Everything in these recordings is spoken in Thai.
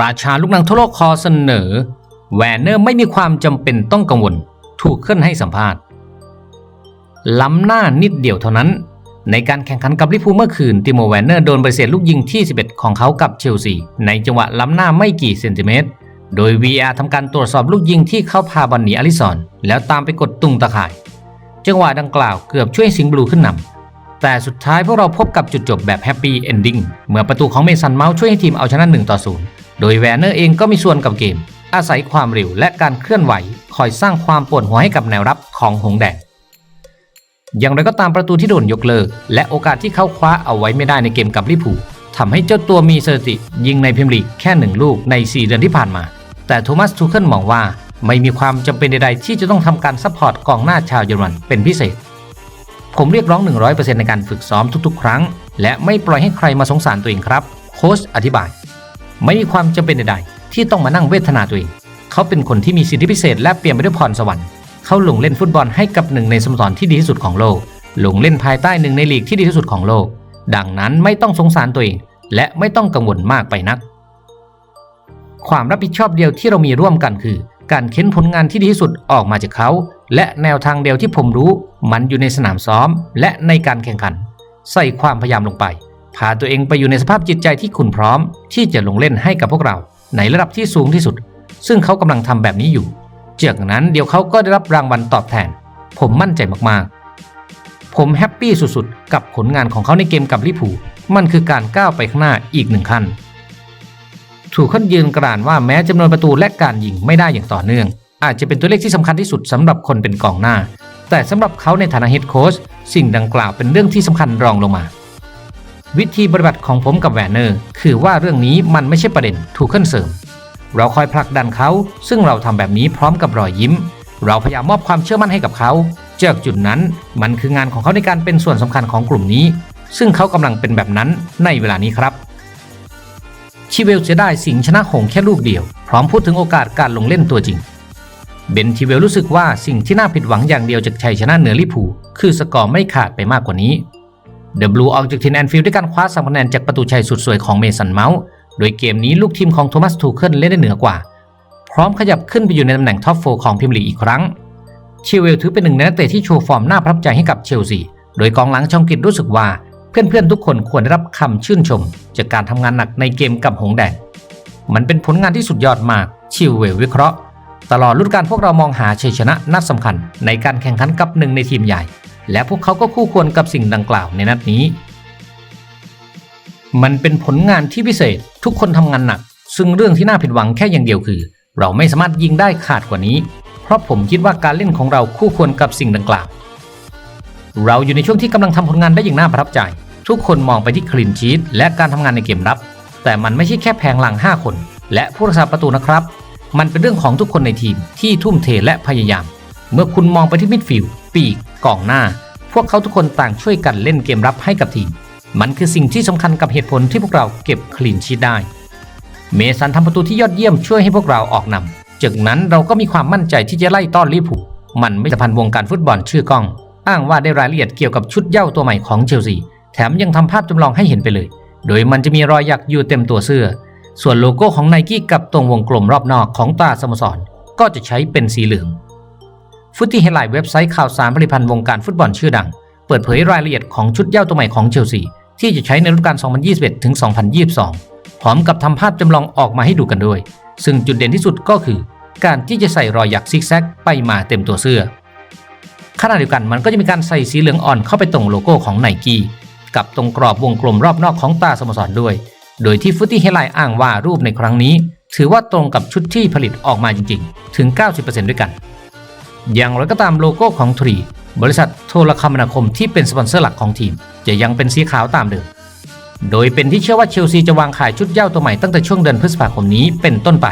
ราชาลูกนังทั่วโลกคอเสนอ แวนเนอร์ไม่มีความจำเป็นต้องกังวล ถูกขึ้นให้สัมภาษณ์ ล้ำหน้านิดเดียวเท่านั้น ในการแข่งขันกับลิเวอร์พูเมื่อคืน ติโมแวนเนอร์โดนปฏิเสธลูกยิงที่ 11 ของเขากับเชลซี ในจังหวะล้ำหน้าไม่กี่เซนติเมตร โดย VR ทำการตรวจสอบลูกยิงที่เขาพาบอลหนีอลิซอนแล้วตามไปกดตุงตะข่าย จังหวะดังกล่าวเกือบช่วยสิงบลูขึ้นนำแต่สุดท้ายพวกเราพบกับจุดจบแบบแฮปปี้เอนดิ้งเมื่อประตูของเมสันเมาส์ช่วยให้ทีมเอาชนะ1ต่อ0 โดยแวนเนอร์เองก็มีส่วนกับเกม อาศัยความเร็วและการเคลื่อนไหว คอยสร้างความปวดหัวให้กับแนวรับของหงแดงอย่างไรก็ตามประตูที่โดนยกเลิก และโอกาสที่เขาคว้าเอาไว้ไม่ได้ในเกมกับลิพูทำให้เจ้าตัวมีสถิติ ยิงในพรีเมียร์ลีกแค่หนึ่งลูกใน 4 เดือนที่ผ่านมา แต่โทมัสทูเคิลมองว่าไม่มีความจำเป็นใดๆ ที่จะต้องทำการซัพพอร์ตกองหน้าชาวเยอรมันเป็นพิเศษ ผมเรียกร้อง 100%ในการฝึกซ้อมทุกๆ ครั้ง และไม่ปล่อยให้ใครมาสงสารตัวเองครับ โค้ชอธิบาย ไม่มีความจำเป็นใดๆที่ต้องมานั่งเวทนาตัวเอง เขาเป็นคนที่มีสิทธิพิเศษ และเปลี่ยนไปด้วยพรสวรรค์ เขาลงเล่นฟุตบอลให้กับหนึ่งในสโมสรที่ดีที่สุดของโลก ลงเล่นภายใต้หนึ่งในลีกที่ดีที่สุดของโลก ดังนั้นไม่ต้องสงสารตัวเอง และไม่ต้องกังวลมากไปนัก ความรับผิดชอบเดียวที่เรามีร่วมกันคือ การเค้นผลงานที่ดีที่สุดออกมาจากเขา และแนวทางเดียวที่ผมรู้ มันอยู่ในสนามซ้อม และในการแข่งขัน ใส่ความพยายามลงไป พาตัวเองไปอยู่ในสภาพจิตใจที่คุณพร้อม ที่จะลงเล่นให้กับพวกเราในระดับที่สูงที่สุด ซึ่งเขากำลังทำแบบนี้อยู่จากนั้นเดี๋ยวเขาก็ได้รับรางวัลตอบแทน ผมมั่นใจมากๆ ผมแฮปปี้สุดๆ กับผลงานของเขาในเกมกับลิเวอร์พูมันคือการก้าวไปข้างหน้าอีกหนึ่งขั้นถูกขึ้นยืนกรานว่าแม้จำนวนประตูและการยิงไม่ได้อย่างต่อเนื่อง อาจจะเป็นตัวเลขที่สำคัญที่สุดสำหรับคนเป็นกองหน้า แต่สำหรับเขาในฐานะเฮดโค้ชสิ่งดังกล่าวเป็นเรื่องที่สำคัญรองลงมา วิธีปฏิบัติของผมกับแวนเนอร์คือว่าเรื่องนี้มันไม่ใช่ประเด็นถูกขึ้นเสริม เราคอยผลักดันเขา ซึ่งเราทำแบบนี้พร้อมกับรอยยิ้ม เราพยายามมอบความเชื่อมั่นให้กับเขาจากจุดนั้นมันคืองานของเขาในการเป็นส่วนสำคัญของกลุ่มนี้ ซึ่งเขากำลังเป็นแบบนั้นในเวลานี้ครับชิเวลจะได้สิงชนะหงแค่ลูกเดียว พร้อมพูดถึงโอกาสการลงเล่นตัวจริง เบนชิเวลรู้สึกว่าสิ่งที่น่าผิดหวังอย่างเดียวจากชัยชนะเหนือลิพูคือสกอร์ไม่ขาดไปมากกว่านี้ เดอะบลูออกจากทีมแอนฟิลด์ด้วยการคว้าสามคะแนนจากประตูชัยสุดสวยของเมสันเมาส์ โดยเกมนี้ลูกทีมของโทมัสทูเคิลเล่นได้เหนือกว่า พร้อมขยับขึ้นไปอยู่ในตำแหน่งท็อปโฟของพรีเมียร์ลีอีกครั้ง เชิเวลถือเป็นหนึ่งในนักเตะที่โชว์ฟอร์มน่าประทับใจให้กับเชลซี โดยกองหลังชองกิตรู้สึกว่า เพื่อนๆทุกคนควรได้รับคำชื่นชม จากการทำงานหนักในเกมกับหงแดง มันเป็นผลงานที่สุดยอดมาก ชิวเวลวิเคราะห์ ตลอดฤดูกาลพวกเรามองหาชัยชนะนัดสำคัญ ในการแข่งขันกับหนึ่งในทีมใหญ่ และพวกเขาก็คู่ควรกับสิ่งดังกล่าวในนัดนี้ มันเป็นผลงานที่พิเศษทุกคนทำงานหนัก ซึ่งเรื่องที่น่าผิดหวังแค่อย่างเดียวคือ เราไม่สามารถยิงได้ขาดกว่านี้ เพราะผมคิดว่าการเล่นของเราคู่ควรกับสิ่งดังกล่าว เราอยู่ในช่วงที่กำลังทำผลงานได้อย่างน่าประทับใจ ทุกคนมองไปที่คลีนชีตและการทำงานในเกมรับ แต่มันไม่ใช่แค่แผงหลัง 5 คน และผู้รักษาประตูนะครับ มันเป็นเรื่องของทุกคนในทีมที่ทุ่มเทและพยายาม เมื่อคุณมองไปที่มิดฟิลด์ปีกกองหน้า พวกเขาทุกคนต่างช่วยกันเล่นเกมรับให้กับทีม มันคือสิ่งที่สำคัญกับเหตุผลที่พวกเราเก็บคลีนชีตได้ เมสันทำประตูที่ยอดเยี่ยมช่วยให้พวกเราออกนำจากนั้นเราก็มีความมั่นใจที่จะไล่ต้อนลิผูมันไม่สัมพันธ์วงการฟุตบอลชื่อกล้อง อ้างว่าได้รายละเอียดเกี่ยวกับชุดเย้าตัวใหม่ของเชลซีแถมยังทำภาพจำลองให้เห็นไปเลย โดยมันจะมีรอยหยักอยู่เต็มตัวเสื้อ ส่วนโลโก้ของไนกี้กับตรงวงกลมรอบนอกของตาสโมสร ก็จะใช้เป็นสีเหลือง ฟุตตี้เฮดไลน์เว็บไซต์ข่าวสารผลิตภัณฑ์วงการฟุตบอลชื่อดัง เปิดเผยรายละเอียดของชุดเย้าตัวใหม่ของเชลซีที่จะใช้ในฤดูกาล 2021 ถึง 2022 พร้อมกับทำภาพจำลองออกมาให้ดูกันด้วย ซึ่งจุดเด่นที่สุดก็คือ การที่จะใส่รอยหยักซิกแซกไปมาเต็มตัวเสื้อขณะเดียวกันมันก็จะมีการใส่สีเหลืองอ่อนเข้าไปตรงโลโก้ของไนกี้กับตรงกรอบวงกลมรอบนอกของตาสโมสรด้วย โดยที่ฟุตตี้เฮดไลน์อ้างว่ารูปในครั้งนี้ ถือว่าตรงกับชุดที่ผลิตออกมาจริง ๆ ถึง 90%ด้วยกัน อย่างไรก็ตามโลโก้ของทรีบริษัทโทรคมนาคมที่เป็นสปอนเซอร์หลักของทีม จะยังเป็นสีขาวตามเดิม โดยเป็นที่เชื่อว่าเชลซีจะวางขายชุดเย้าตัวใหม่ตั้งแต่ช่วงเดือนพฤษภาคมนี้เป็นต้นไป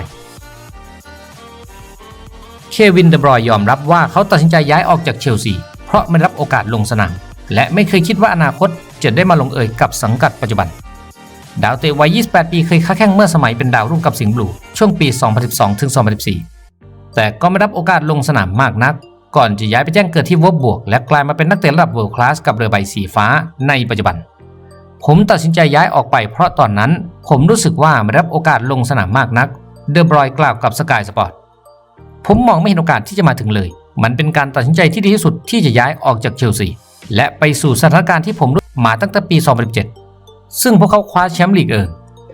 เควินเดบรอยยอมรับว่าเขาตัดสินใจย้ายออกจากเชลซี เพราะไม่รับโอกาสลงสนาม และไม่เคยคิดว่าอนาคตจะได้มาลงเอยกับสังกัดปัจจุบัน ดาวเตะวัย 28 ปีเคยค้าแข่งเมื่อสมัยเป็นดาวรุ่งกับสิงห์บลูช่วงปี 2012-2014 แต่ก็ไม่รับโอกาสลงสนามมากนัก ก่อนจะย้ายไปแจ้งเกิดที่วบบวก และกลายมาเป็นนักเตะระดับเวิลด์คลาสกับเรือใบสีฟ้าในปัจจุบัน ผมตัดสินใจย้ายออกไปเพราะตอนนั้นผมรู้สึกว่าไม่รับโอกาสลงสนามมากนัก เดอบรอยกล่าวกับสกายสปอร์ตผมมองไม่เห็นโอกาสที่จะมาถึงเลย มันเป็นการตัดสินใจที่ดีที่สุดที่จะย้ายออกจากเชลซีและไปสู่สถานการณ์ที่ผมรู้มาตั้งแต่ปี 2017 ซึ่งพวกเขาคว้าแชมป์ลีกเอิง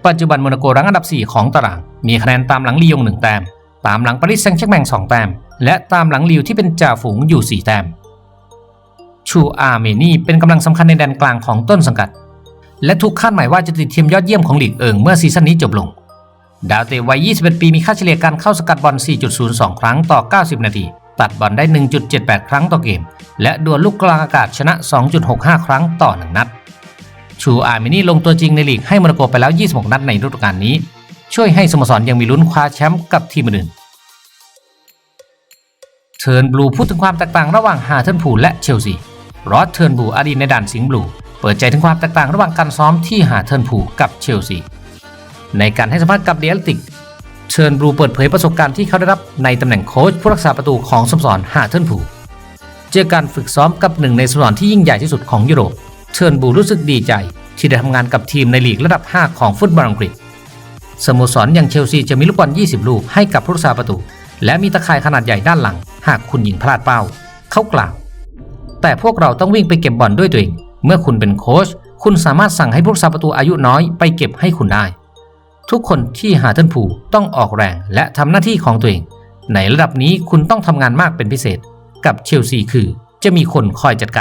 ปัจจุบันโมนาโกรั้งอันดับ 4 ของตาราง มีคะแนนตามหลังลียงหนึ่งแต้ม ตามหลังปารีสแซงต์แชร์แมงสองแต้ม และตามหลังลิวที่เป็นจ่าฝูงอยู่ 4 แต้ม ชูอาร์เมนีเป็นกำลังสำคัญในแดนกลางของต้นสังกัด และถูกคาดหมายว่าจะติดทีมยอดเยี่ยมของลีกเอิงเมื่อซีซั่นนี้จบลง ดาวเตะวัย 21 ปีมีค่าเฉลี่ยการเข้าสกัดบอล 4.02 ครั้งต่อ 90 นาที ตัดบอลได้ 1.78 ครั้งต่อเกม และดวลลูกกลางอากาศชนะ 2.65 ครั้งต่อ 1 นัด ชูอาร์เมนีลงตัวจริงในลีกให้โมนาโกไปแล้ว 26 นัดในฤดูกาลนี้ ช่วยให้สโมสรยังมีลุ้นคว้าแชมป์กับทีมอื่นเทิร์นบลูพูดถึงความแตกต่างระหว่างฮาเทิร์นพูลและเชลซีรอสเทิร์นบลูอดีตในด่านสิงห์บลูเปิดใจถึงความแตกต่างระหว่างการซ้อมที่ฮาเทิร์นพูลกับเชลซีในการให้สัมภาษณ์กับเดียลติกเทิร์นบลูเปิดเผยประสบการณ์ที่เขาได้รับในตำแหน่งโค้ชผู้รักษาประตูของสโมสรฮาเทิร์นพูลเจอการฝึกซ้อมกับหนึ่งในสโมสรที่ยิ่งใหญ่ที่สุดของยุโรปเทิร์นบลูรู้สึกดีใจที่ได้ทำงานกับทีมในลีกระดับ 5 ของฟุตบอลอังกฤษ สโมสรอย่างเชลซีจะมีลูกบอล 20 ลูกให้กับผู้รักษาประตู และมีตะข่ายขนาดใหญ่ด้านหลัง หากคุณยิงพลาดเป้า เขากล่าว แต่พวกเราต้องวิ่งไปเก็บบอลด้วยตัวเอง เมื่อคุณเป็นโค้ช คุณสามารถสั่งให้ผู้รักษาประตูอายุน้อยไปเก็บให้คุณได้ ทุกคนที่หาเทิร์นพูต้องออกแรงและทำหน้าที่ของตัวเอง ในระดับนี้คุณต้องทำงานมากเป็นพิเศษ กับเชลซีคือจะมีคนคอยจัดการ